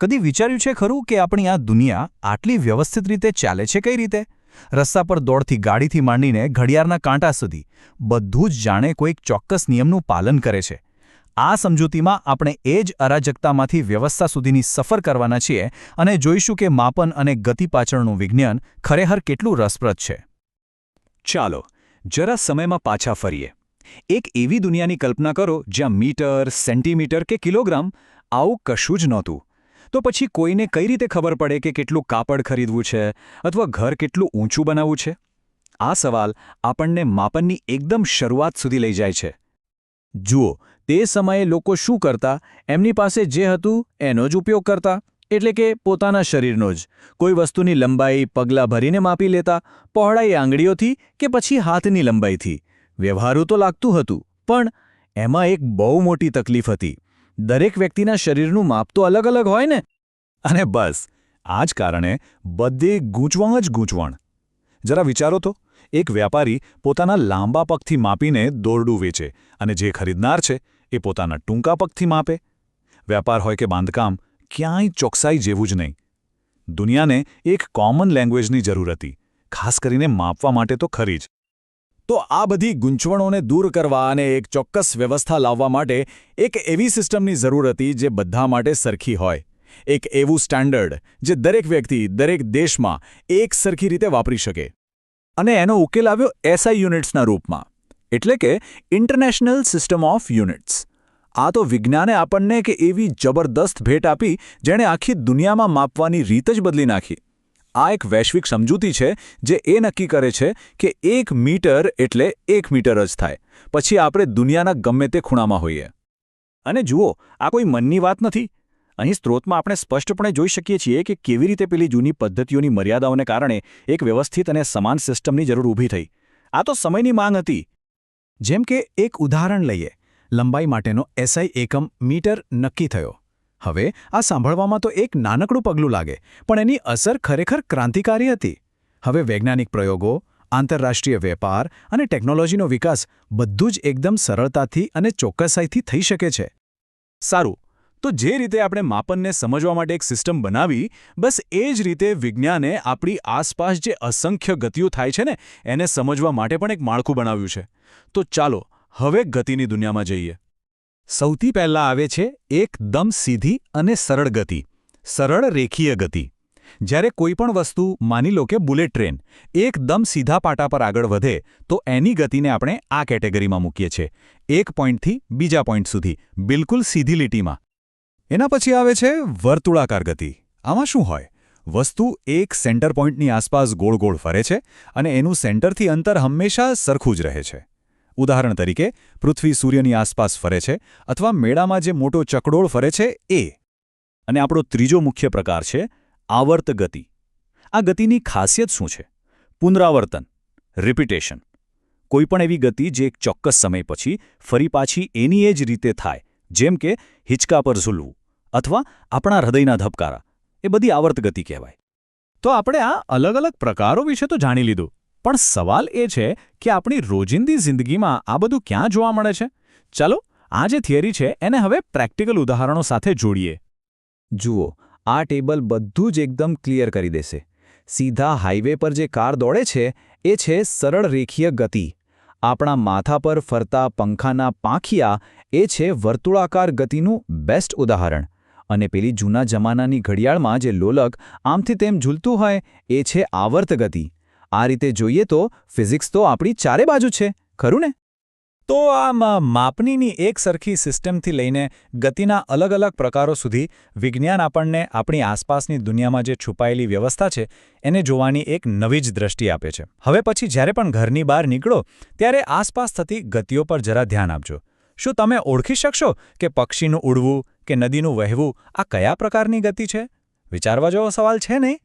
કદી વિચાર્યું છે ખરું કે આપણી આ દુનિયા આટલી વ્યવસ્થિત રીતે ચાલે છે કઈ રીતે? રસ્તા પર દોડથી ગાડીથી માંડીને ઘડિયાળના કાંટા સુધી બધું જ જાણે કોઈક ચોક્કસ નિયમનું પાલન કરે છે. આ સમજૂતીમાં આપણે એ જ અરાજકતામાંથી વ્યવસ્થા સુધીની સફર કરવાના છીએ અને જોઈશું કે માપન અને ગતિ પાછળનું વિજ્ઞાન ખરેખર કેટલું રસપ્રદ છે. ચાલો, જરા સમયમાં પાછા ફરીએ. એક એવી દુનિયાની કલ્પના કરો જ્યાં મીટર, સેન્ટીમીટર કે કિલોગ્રામ આવું કશું જ નહોતું. તો પછી કોઈને કઈ રીતે ખબર પડે કે કેટલું કાપડ ખરીદવું છે અથવા ઘર કેટલું ઊંચું બનાવવું છે? આ સવાલ આપણને માપનની એકદમ શરૂઆત સુધી લઈ જાય છે. જુઓ, તે સમયે લોકો શું કરતા? એમની પાસે જે હતું, એનો જ ઉપયોગ કરતા. એટલે કે પોતાના શરીરનો જ. કોઈ વસ્તુની લંબાઈ, પગલાં ભરીને માપી લેતા, પહોળાઈ આંગળીઓથી કે પછી હાથની લંબાઈથી. વ્યવહારું તો લાગતું હતું, પણ એમાં એક બહુ મોટી તકલીફ હતી. દરેક વ્યક્તિના શરીરનું માપ તો અલગ અલગ હોય ને? અને બસ આ જ કારણે બધે ગૂંચવણ જ ગૂંચવણ. જરા વિચારો તો, એક વ્યાપારી પોતાના લાંબા પગથી માપીને દોરડું વેચે અને જે ખરીદનાર છે, એ પોતાના ટૂંકા પગથી માપે. વ્યાપાર હોય કે બાંધકામ, ક્યાંય ચોકસાઈ જેવું જ નહીં. દુનિયાને એક કોમન લેંગ્વેજની જરૂર હતી, ખાસ કરીને માપવા માટે તો ખરી જ. તો આ બધી ગૂંચવણોને દૂર કરવા અને એક ચોક્કસ વ્યવસ્થા લાવવા માટે એક એવી સિસ્ટમની જરૂર હતી જે બધા માટે સરખી હોય. એક એવું સ્ટાન્ડર્ડ જે દરેક વ્યક્તિ, દરેક દેશમાં એક સરખી રીતે વાપરી શકે. અને એનો ઉકેલ આવ્યો એસઆઈ યુનિટ્સના રૂપમાં. એટલે કે ઇન્ટરનેશનલ સિસ્ટમ ઓફ યુનિટ્સ. આ તો વિજ્ઞાને આપણને કે એવી જબરદસ્ત ભેટ આપી જેણે આખી દુનિયામાં માપવાની રીત જ બદલી નાખી. આ એક વૈશ્વિક સમજૂતી છે જે એ નક્કી કરે છે કે એક મીટર એટલે એક મીટર જ થાય. પછી આપણે દુનિયાના ગમે તે ખૂણામાં હોઈએ. અને જુઓ, આ કોઈ મનની વાત નથી. અહીં સ્ત્રોતમાં આપણે સ્પષ્ટપણે જોઈ શકીએ છીએ કે કેવી રીતે પેલી જૂની પદ્ધતિઓની મર્યાદાઓને કારણે એક વ્યવસ્થિત અને સમાન સિસ્ટમની જરૂર ઊભી થઈ. આ તો સમયની માંગ હતી. જેમ કે એક ઉદાહરણ લઈએ. લંબાઈ માટેનો એસઆઈ એકમ મીટર નક્કી થયો. હવે આ સાંભળવામાં તો એક નાનકડું પગલું લાગે, પણ એની અસર ખરેખર ક્રાંતિકારી હતી. હવે વૈજ્ઞાનિક પ્રયોગો, આંતરરાષ્ટ્રીય વેપાર અને ટેકનોલોજીનો વિકાસ બધું જ એકદમ સરળતાથી અને ચોક્કસાઈથી થઈ શકે છે. સારું, તો જે રીતે આપણે માપનને સમજવા માટે એક સિસ્ટમ બનાવી, બસ એ જ રીતે વિજ્ઞાને આપણી આસપાસ જે અસંખ્ય ગતિઓ થાય છે ને, એને સમજવા માટે પણ એક માળખું બનાવ્યું છે. તો ચાલો, હવે ગતિની દુનિયામાં જઈએ. સૌથી પહેલાં આવે છે એકદમ સીધી અને સરળ ગતિ, સરળ રેખીય ગતિ. જ્યારે કોઈ પણ વસ્તુ, માની લો કે બુલેટ ટ્રેન, એકદમ સીધા પાટા પર આગળ વધે, તો એની ગતિને આપણે આ કેટેગરીમાં મૂકીએ છીએ. એક પોઈન્ટથી બીજા પોઈન્ટ સુધી, બિલકુલ સીધી લીટીમાં. એના પછી આવે છે વર્તુળાકાર ગતિ. આમાં શું હોય? વસ્તુ એક સેન્ટર પોઈન્ટની આસપાસ ગોળ ગોળ ફરે છે અને એનું સેન્ટરથી અંતર હંમેશા સરખું જ રહે છે. ઉદાહરણ તરીકે, પૃથ્વી સૂર્યની આસપાસ ફરે છે અથવા મેળામાં જે મોટો ચકડોળ ફરે છે એ. અને આપણો ત્રીજો મુખ્ય પ્રકાર છે, આવર્ત ગતિ. આ ગતિની ખાસિયત શું છે? પુનરાવર્તન. રિપીટેશન. કોઈપણ એવી ગતિ જે એક ચોક્કસ સમય પછી ફરી પાછી એની એ જ રીતે થાય, જેમ કે હિંચકા પર ઝૂલવું અથવા આપણા હૃદયના ધબકારા. એ બધી આવર્ત ગતિ કહેવાય. તો આપણે આ અલગ અલગ પ્રકારો વિશે તો જાણી લીધું. પણ સવાલ એ છે કે આપણી રોજિંદી જિંદગીમાં આ બધું ક્યાં જોવા મળે છે? ચાલો, આ જે થિયરી છે એને હવે પ્રેક્ટિકલ ઉદાહરણો સાથે જોડીએ. જુઓ, આ ટેબલ બધું જ એકદમ ક્લિયર કરી દેશે. સીધા હાઈવે પર જે કાર દોડે છે, એ છે સરળ રેખીય ગતિ. આપણા માથા પર ફરતા પંખાના પાંખિયા, એ છે વર્તુળાકાર ગતિનું બેસ્ટ ઉદાહરણ. અને પેલી જૂના જમાનાની ઘડિયાળમાં જે લોલક આમથી તેમ ઝૂલતું હોય, એ છે આવર્ત ગતિ. આ રીતે જોઈએ તો ફિઝિક્સ તો આપણી ચારે બાજુ છે, ખરું ને? તો આ માપનીની એક સરખી સિસ્ટમથી લઈને ગતિના અલગ અલગ પ્રકારો સુધી વિજ્ઞાન આપણને આપણી આસપાસની દુનિયામાં જે છુપાયેલી વ્યવસ્થા છે, એને જોવાની એક નવી જ દ્રષ્ટિ આપે છે. હવે પછી જ્યારે પણ ઘરની બહાર નીકળો, ત્યારે આસપાસ થતી ગતિઓ પર જરા ધ્યાન આપજો. શું તમે ઓળખી શકશો કે પક્ષીનું ઉડવું કે નદીનું વહેવું આ કયા પ્રકારની ગતિ છે? વિચારવા જેવો સવાલ છે નહીં?